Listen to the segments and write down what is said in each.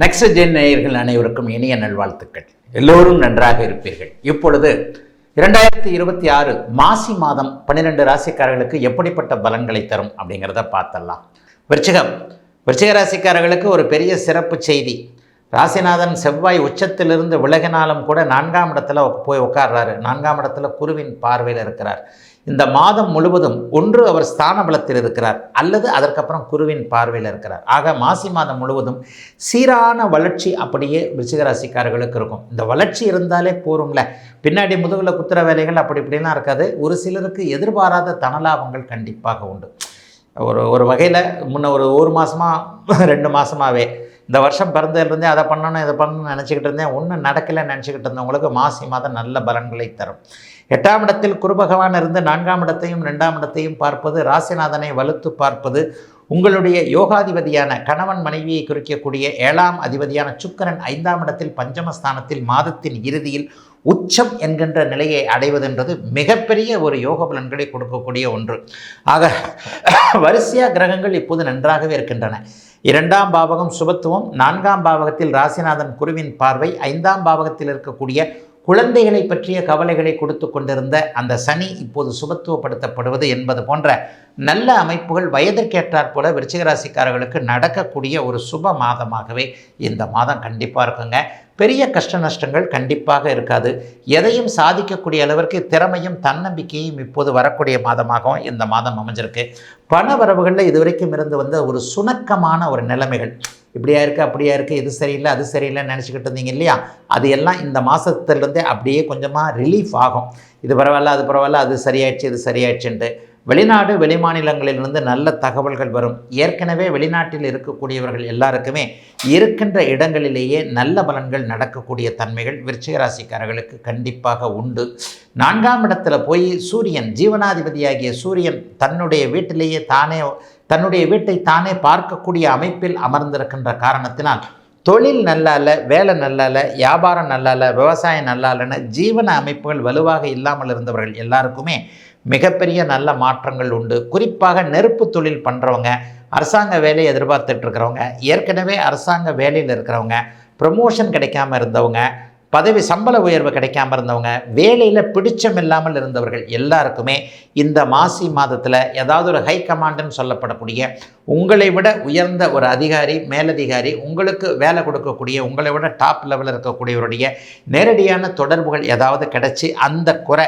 Next gen நேயர்கள் அனைவருக்கும் இனிய நல்வாழ்த்துக்கள். எல்லோரும் நன்றாக இருப்பீர்கள். இப்பொழுது இரண்டாயிரத்தி இருபத்தி ஆறு மாசி மாதம் பன்னிரெண்டு ராசிக்காரர்களுக்கு எப்படிப்பட்ட பலன்களை தரும் அப்படிங்கிறத பார்த்தலாம் விருச்சிகம். விருச்சிக ராசிக்காரர்களுக்கு ஒரு பெரிய சிறப்பு செய்தி. ராசிநாதன் செவ்வாய் உச்சத்திலிருந்து விலகினாலும் கூட நான்காம் இடத்துல போய் உட்கார்றாரு. நான்காம் இடத்துல குருவின் பார்வையில் இருக்கிறார். இந்த மாதம் முழுவதும் ஒன்று அவர் ஸ்தான பலத்தில் இருக்கிறார். அல்லது அதற்கப்புறம் குருவின் பார்வையில் இருக்கிறார். ஆக மாசி மாதம் முழுவதும் சீரான வளர்ச்சி அப்படியே ரிச்சிகராசிக்காரர்களுக்கு இருக்கும். இந்த வளர்ச்சி இருந்தாலே போரும்ல. பின்னாடி முதுகில் குத்துற வேலைகள் அப்படி இப்படிலாம் இருக்காது. ஒரு சிலருக்கு எதிர்பாராத தனலாபங்கள் கண்டிப்பாக உண்டு. ஒரு ஒரு வகையில் முன்ன ஒரு ஒரு மாதமாக ரெண்டு மாதமாகவே இந்த வருஷம் பிறந்ததுலேருந்தே அதை பண்ணணும் இதை பண்ணணும்னு நினச்சிக்கிட்டு இருந்தேன். ஒன்றும் நடக்கலைன்னு நினச்சிக்கிட்டு இருந்தவங்களுக்கு மாசி மாதம் நல்ல பலன்களை தரும். எட்டாம் இடத்தில் குருபகவான் இருந்து நான்காம் இடத்தையும் ரெண்டாம் இடத்தையும் பார்ப்பது ராசிநாதனை வலுத்து பார்ப்பது உங்களுடைய யோகாதிபதியான கணவன் மனைவியை குறிக்கக்கூடிய ஏழாம் அதிபதியான சுக்கரன் ஐந்தாம் இடத்தில் பஞ்சமஸ்தானத்தில் மாதத்தின் இறுதியில் உச்சம் என்கின்ற நிலையை அடைவதென்றது மிகப்பெரிய ஒரு யோக பலன்களை கொடுக்கக்கூடிய ஒன்று. ஆக வரிசையாக கிரகங்கள் இப்போது நன்றாகவே இருக்கின்றன. இரண்டாம் பாவகம் சுபத்துவம் நான்காம் பாவகத்தில் ராசிநாதன் குருவின் பார்வை ஐந்தாம் பாவகத்தில் இருக்கக்கூடிய குழந்தைகளை பற்றிய கவலைகளை கொடுத்து கொண்டிருந்த அந்த சனி இப்போது சுபத்துவப்படுத்தப்படுவது என்பது போன்ற நல்ல அமைப்புகள் வயதிற்கேற்றாற் போல விருச்சிகராசிக்காரர்களுக்கு நடக்கக்கூடிய ஒரு சுப மாதமாகவே இந்த மாதம் கண்டிப்பாக இருக்குங்க. பெரிய கஷ்ட நஷ்டங்கள் கண்டிப்பாக இருக்காது. எதையும் சாதிக்கக்கூடிய அளவிற்கு திறமையும் தன்னம்பிக்கையும் இப்போது வரக்கூடிய மாதமாகவும் இந்த மாதம் அமைஞ்சிருக்கு. பண வரவுகளில் இதுவரைக்கும் இருந்து வந்த ஒரு சுணக்கமான ஒரு நிலைமைகள். இப்படியா இருக்குது அப்படியா இருக்குது இது சரியில்லை அது சரியில்லைன்னு நினச்சிக்கிட்டு இருந்தீங்க இல்லையா? அது எல்லாம் இந்த மாதத்துலேருந்தே அப்படியே கொஞ்சமாக ரிலீஃப் ஆகும். இது பரவாயில்ல அது பரவாயில்ல அது சரியாயிடுச்சு இது சரியாயிடுச்சுன்ட்டு. வெளிநாடு வெளிமாநிலங்களிலிருந்து நல்ல தகவல்கள் வரும். ஏற்கனவே வெளிநாட்டில் இருக்கக்கூடியவர்கள் எல்லாருக்குமே இருக்கின்ற இடங்களிலேயே நல்ல பலன்கள் நடக்கக்கூடிய தன்மைகள் விருச்சிகராசிக்காரர்களுக்கு கண்டிப்பாக உண்டு. நான்காம் இடத்துல போய் சூரியன் ஜீவனாதிபதியாகிய சூரியன் தன்னுடைய வீட்டிலேயே தானே தன்னுடைய வீட்டை தானே பார்க்கக்கூடிய அமைப்பில் அமர்ந்திருக்கின்ற காரணத்தினால் தொழில் நல்லா இல்லை வேலை நல்லா இல்லை வியாபாரம் நல்லா இல்லை விவசாயம் நல்லா இல்லைன்னு ஜீவன அமைப்புகள் வலுவாக இல்லாமல் இருந்தவர்கள் எல்லாருக்குமே மிகப்பெரிய நல்ல மாற்றங்கள் உண்டு. குறிப்பாக நெருப்பு தொழில் பண்ணுறவங்க அரசாங்க வேலையை எதிர்பார்த்துட்ருக்கிறவங்க ஏற்கனவே அரசாங்க வேலையில் இருக்கிறவங்க ப்ரமோஷன் கிடைக்காம இருந்தவங்க பதவி சம்பள உயர்வு கிடைக்காம இருந்தவங்க வேலையில் பிடிச்சம் இல்லாமல் இருந்தவர்கள் எல்லாருக்குமே இந்த மாசி மாதத்தில் ஏதாவது ஒரு ஹை கமாண்டுன்னு சொல்லப்படக்கூடிய உங்களை விட உயர்ந்த ஒரு அதிகாரி மேலதிகாரி உங்களுக்கு வேலை கொடுக்கக்கூடிய உங்களை விட டாப் லெவலில் இருக்கக்கூடியவருடைய நேரடியான தொடர்புகள் ஏதாவது கிடைச்சி அந்த குறை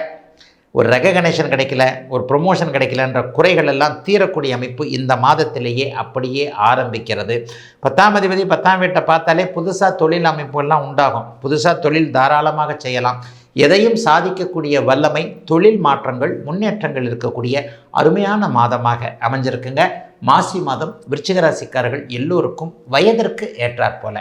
ஒரு ரெககனேஷன் கிடைக்கல ஒரு ப்ரொமோஷன் கிடைக்கலன்ற குறைகள் எல்லாம் தீரக்கூடிய அமைப்பு இந்த மாதத்திலேயே அப்படியே ஆரம்பிக்கிறது. பத்தாம் அதிபதி பத்தாம் வீட்டை பார்த்தாலே புதுசாக தொழில் அமைப்புகள்லாம் உண்டாகும். புதுசாக தொழில் தாராளமாக செய்யலாம். எதையும் சாதிக்கக்கூடிய வல்லமை தொழில் மாற்றங்கள் முன்னேற்றங்கள் இருக்கக்கூடிய அருமையான மாதமாக அமைஞ்சிருக்குங்க. மாசி மாதம் விருச்சிகராசிக்காரர்கள் எல்லோருக்கும் வயதிற்கு ஏற்றாற்போல.